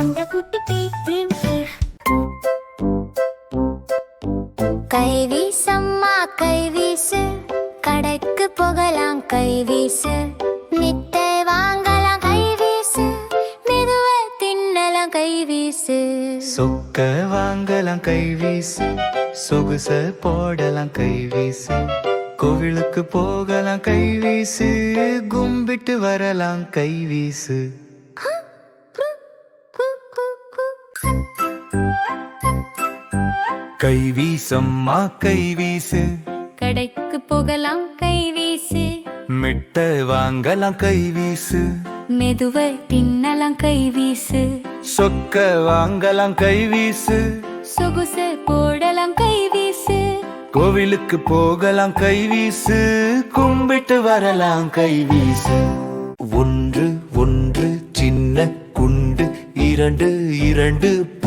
அந்த குட்டி beam fish கை வீசம்மா கை வீசு கடைக்கு போகலாம் கை வீசு மிட்டை வாங்கலாம் கை வீசு மெதுவை தின்னலாம் கை வீசு சொக்க வாங்கலாம் கை வீசு சொகுச போடலாம் கை வீசு கோவிலுக்கு போகலாம் கை வீசு கும்பிட்டு வரலாம் கை வீசு கை வீசம்மா கை வீசு. கடைக்கு போகலாம் கை வீசு. மிட்ட வாங்கலாம் கை வீசு. மெதுவை தின்னலாம் கை வீசு. சொக்க வாங்கலாம் கை வீசு. சொகுசு போடலாம் கை வீசு. கோவிலுக்கு போகலாம் கை வீசு. கும்பிட்டு வரலாம் கை வீசு. ஒன்று ஒன்று சின்ன குண்டு இரண்டு இரண்டு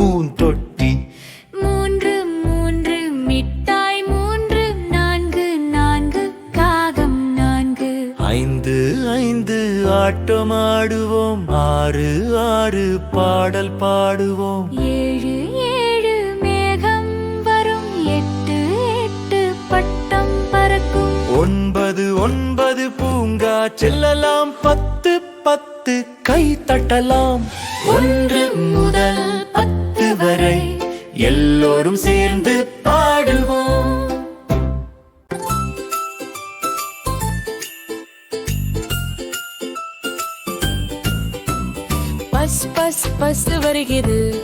ஆட்டமாடுவோம் ஆறு ஆறு பாடல் பாடுவோம். ஏழு ஏழு மேகம் வரும். எட்டு எட்டு பட்டம் பறக்கும். ஒன்பது ஒன்பது பூங்கா செல்லலாம். பத்து பத்து கை தட்டலாம். ஒன்று முதல் பத்து வரை எல்லோரும் சேர்ந்து பாடுவோம். பஸ் பஸ் பஸ் வருகிறது.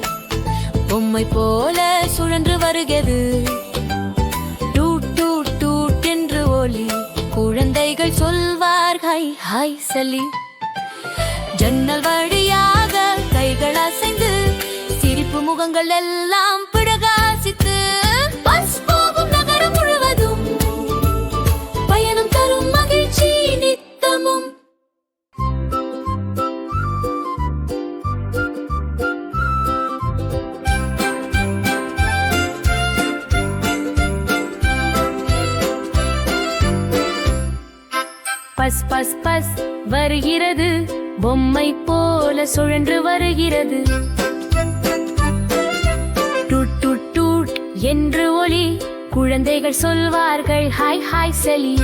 பொம்மை போல சுழன்று வருகிறது. டூட் டூட் டூட் என்று ஒலி. குழந்தைகள் சொல்வார் ஹை ஹாய் சலி. ஜன்னல் வழியாக கைகள் அசைந்து சிரிப்பு முகங்கள் எல்லாம் பஸ் வருகிறது. பொம்மை போல சுழன்று வருகிறது. டூட் என்று ஒலி குழந்தைகள் சொல்வார்கள். ஹாய் ஹாய் சலி.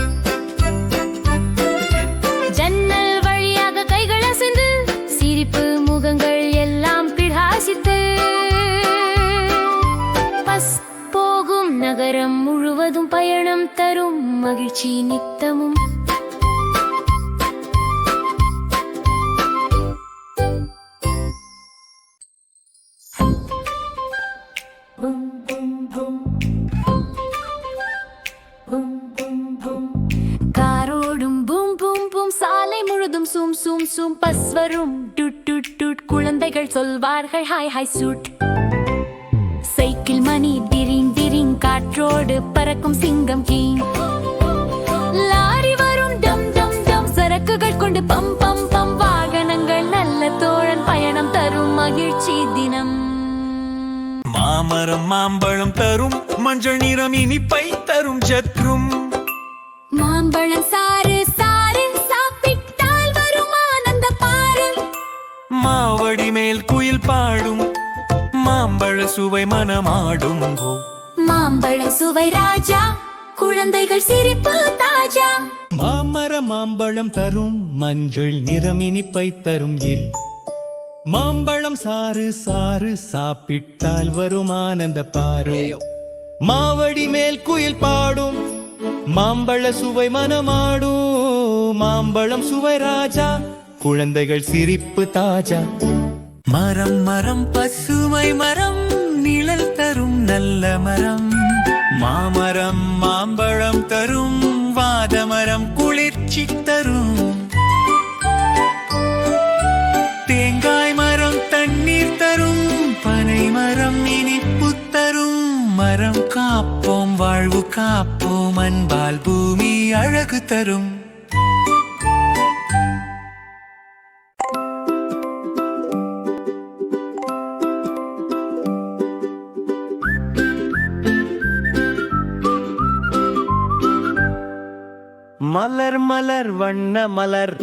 ஜன்னல் வழியாக கைகள் அசைந்து சிரிப்பு முகங்கள் எல்லாம் பிரகாசித்து பஸ் போகும் நகரம் முழுவதும் பயணம் தரும் மகிழ்ச்சி நித்தமும். சொல்வார்கள் ஹாய் ஹாய் சூட். சைக்கிள் மணி டிரிங் டிரிங் காற்றோடு பறக்கும் சிங்கம் கிங். லாரி வரும் டம் டம் டம் சரக்குகள் கொண்டு பம் பம் பம் வாகனங்கள் நல்ல தோழன் பயணம் தரும் மகிழ்ச்சி தினம். மாமரம் மாம்பழம் தரும் மஞ்சள் நிறம் இனிப்பை தரும் சற்றும் மாம்பழம் சாறு மாவடி மேல் குயில் பாடும் மாம்பழ சுவை மனமாடும் மாம்பழ சுவை ராஜா குழந்தைகள் சிரிப்பு தாஜா. மாமர மாம்பழம் தரும் மஞ்சள் நிறம் இனிப்பை தரும் இல். மாம்பழம் சாறு சாறு சாப்பிட்டால் வரும் ஆனந்த பாரு. மாவடி மேல் குயில் பாடும் மாம்பழ சுவை மனமாடும் மாம்பழம் சுவை ராஜா. குழந்தைகள் சிரிப்பு தாஜா. மரம் மரம் பசுமை மரம் நிழல் தரும் நல்ல மரம். மாமரம் மாம்பழம் தரும் வாதமரம் குளிர்ச்சி தரும். தேங்காய் மரம் தண்ணீர் தரும் பனை மரம் இனிப்பு தரும். மரம் காப்போம் வாழ்வு காப்போம் அன்பால் பூமி அழகு தரும். வண்ண மலர்.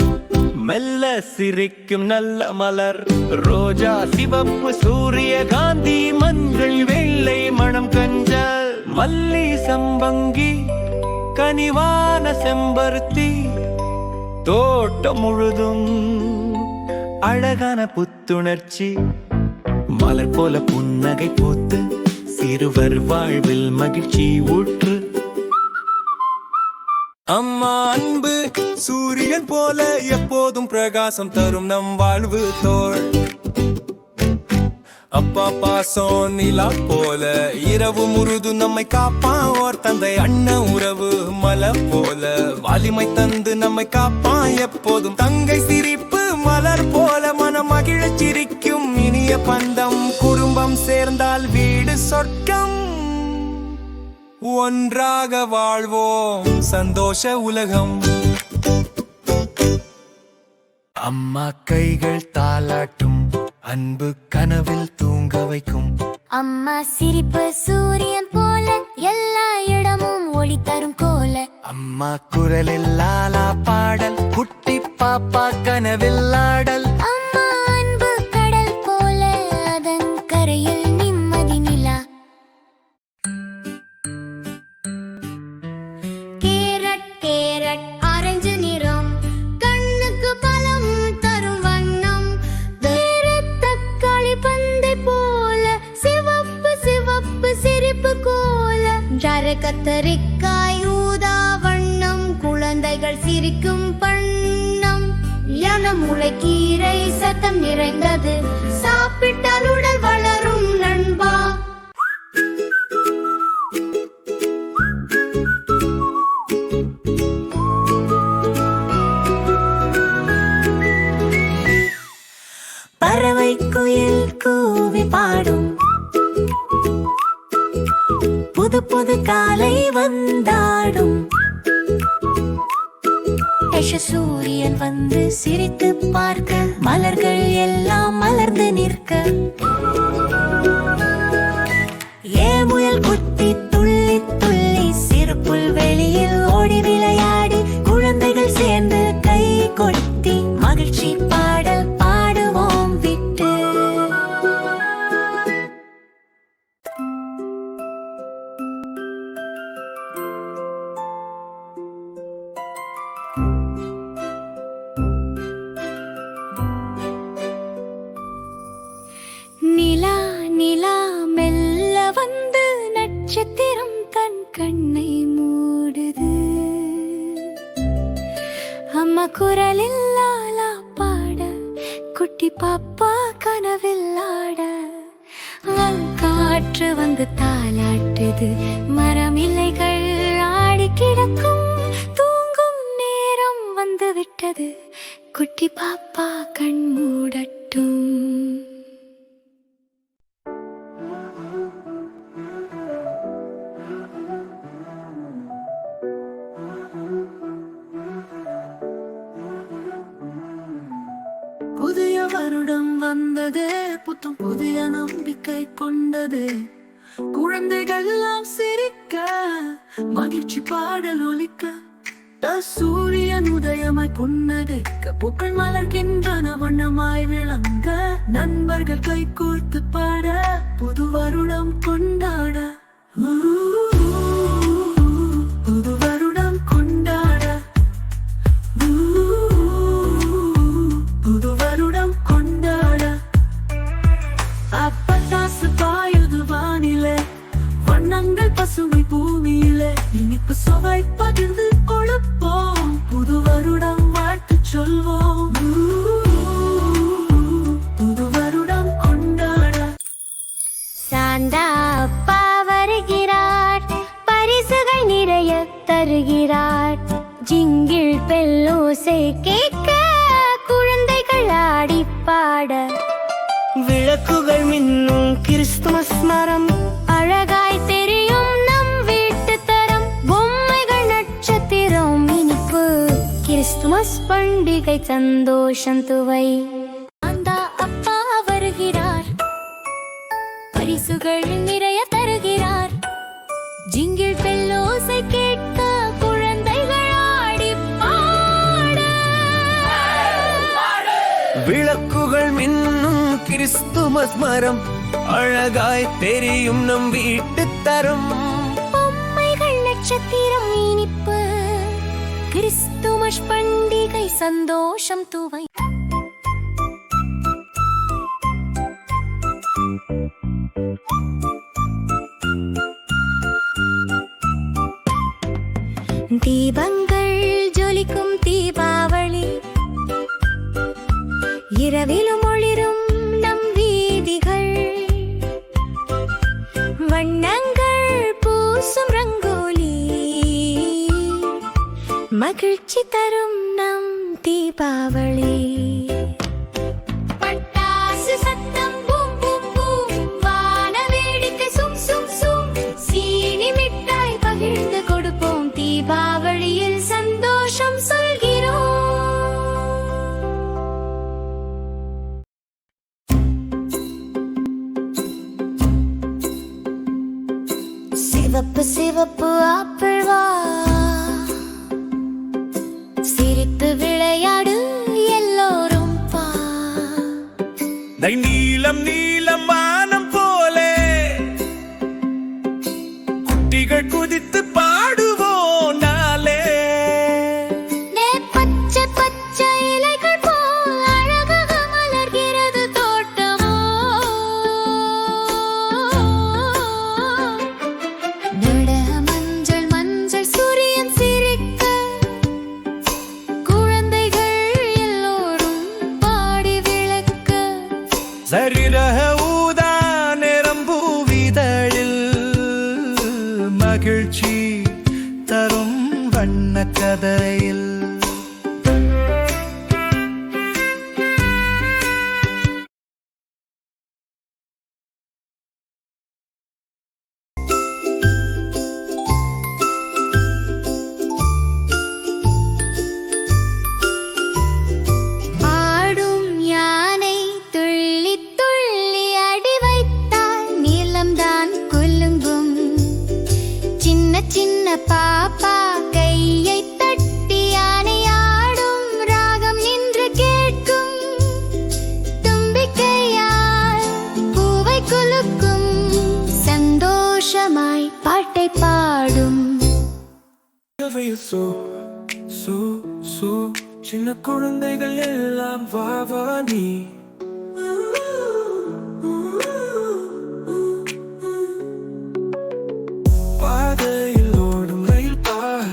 மெல்ல சிரிக்கும் நல்ல மலர். ரோஜா சிவப்பு சூரிய காந்தி மஞ்சள் வெள்ளை மணம் கஞ்சல். மல்லி சம்பங்கி கனிவான செம்பருத்தி. தோட்டம் முழுதும் அழகான புத்துணர்ச்சி. மலர் போல புன்னகை போத்து சிறுவர் வாழ்வில் மகிழ்ச்சி ஊற்று. அம்மா அன்பு சூரியன் போல எப்போதும் பிரகாசம் தரும் நம் வாழ்வு தோல். அப்பா பாசம் நிலா போல இரவு முழுது நம்மை காப்பான் ஓர் தந்தை அண்ணன் உறவு மலை போல. வாலிமை தந்து நம்மை காப்பான் எப்போதும் தங்கை சிரிப்பு மலர் போல. மனம் மகிழ சிரிக்கும் இனிய பந்தம் குடும்பம் சேர்ந்தால் வீடு சொர்க்கம். ஒன்றாக வாழ்வோம். சந்தோஷ உலகம். அம்மா கைகள் தாளாட்டும். அன்பு கனவில் தூங்க வைக்கும். அம்மா சிரிப்பு சூரியன் போல எல்லா இடமும் ஒளி தரும் கோல. அம்மா குரலில் லாலா பாடல் குட்டி பாப்பா கனவில் ஆடல். முளைக்கீரை சத்தம் நிறைந்தது. சாப்பிட்டால் உடல் வளரும் நண்பா. பறவை குயில் கூவி பாடும். புது புது காலை வந்தாடும். யச சூரியன் வந்து சிரித்து பார்க்க மலர்கள் எல்லாம் மலர்ந்து நிற்க. ஏ முயல் குத்தி துள்ளி துள்ளி சிறு புல்வெளியில் ஓடி விளையாடி. குட்டி பாப்பா கனவில் ஆட காற்று வந்து தாலாட்டுது. மரம் இலைகள் ஆடி கிடக்கும் தூங்கும் நேரம் வந்து விட்டது. குட்டி பாப்பா கண் மூடட்டும். வருடம் வந்தது புத்தம் புதிய நம்பிக்கை கொண்டது. குழந்தைகள் எல்லாம் சிரிக்க மகிழ்ச்சி பாடல் ஒலிக்க. சூரியன் உதயமாய் புன்னகைக்க பூக்கள் மலர்கின்றன வண்ணமாய் விளங்க. நண்பர்கள் கை கோர்த்து பாட. கிறிஸ்துமஸ் பண்டிகை சந்தோஷம் துவை அந்த அப்பா வருகிறார். பரிசுகள் நிறைய தருகிறார். ஜிங்கிள் பெல்லோசை கேட்க குழந்தைகள் ஆடி பாட. விளக்குகள் மின்னும் கிறிஸ்துமஸ் மரம். அழகாய் தெரியும் நம் வீட்டு தரம் பொம்மைகள் நட்சத்திரம் இனிப்பு கிறிஸ்துமஸ் பண்டிகை சந்தோஷம் துவை. தீபங்கள் ஜொலிக்கும் தீபாவளி. இரவிலும் ஒளிரும் மகிழ்ச்சி தரும் நம் தீபாவளி. பட்டாசு சத்தம் பூம் பூம் பூம். வான வேடிக்கை சும் சும் சும். சீனி மிட்டாய் பகிர்ந்து கொடுப்போம். தீபாவளியில் சந்தோஷம் சொல்கிறோம். சிவப்பு சிவப்பு ஆப்பிள் நை நீளம் நீலம் வானம் போலே. குட்டிகள் குதித்து சரிரக ஊதா நிறம் பூவிதழில் மகிழ்ச்சி தரும் வண்ண கதையில். பாட்டை பாடும். சின்ன குழந்தைகள் எல்லாம் வா நீ. பாதையில் ஓடும் ரயில் பார்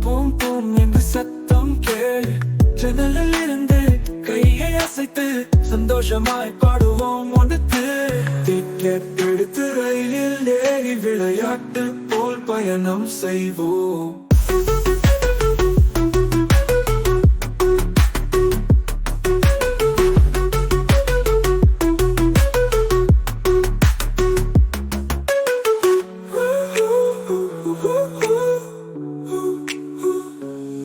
போம் போம் என்று சத்தம் கேள். ஜன்னலில் இருந்து கையை அசைத்து சந்தோஷமாய் பாடுவோம் ஒன்றுத்து டிக்கெட் ரயிலில் ஏறி விளையாட்டு போல் பயணம் செய்வோம்.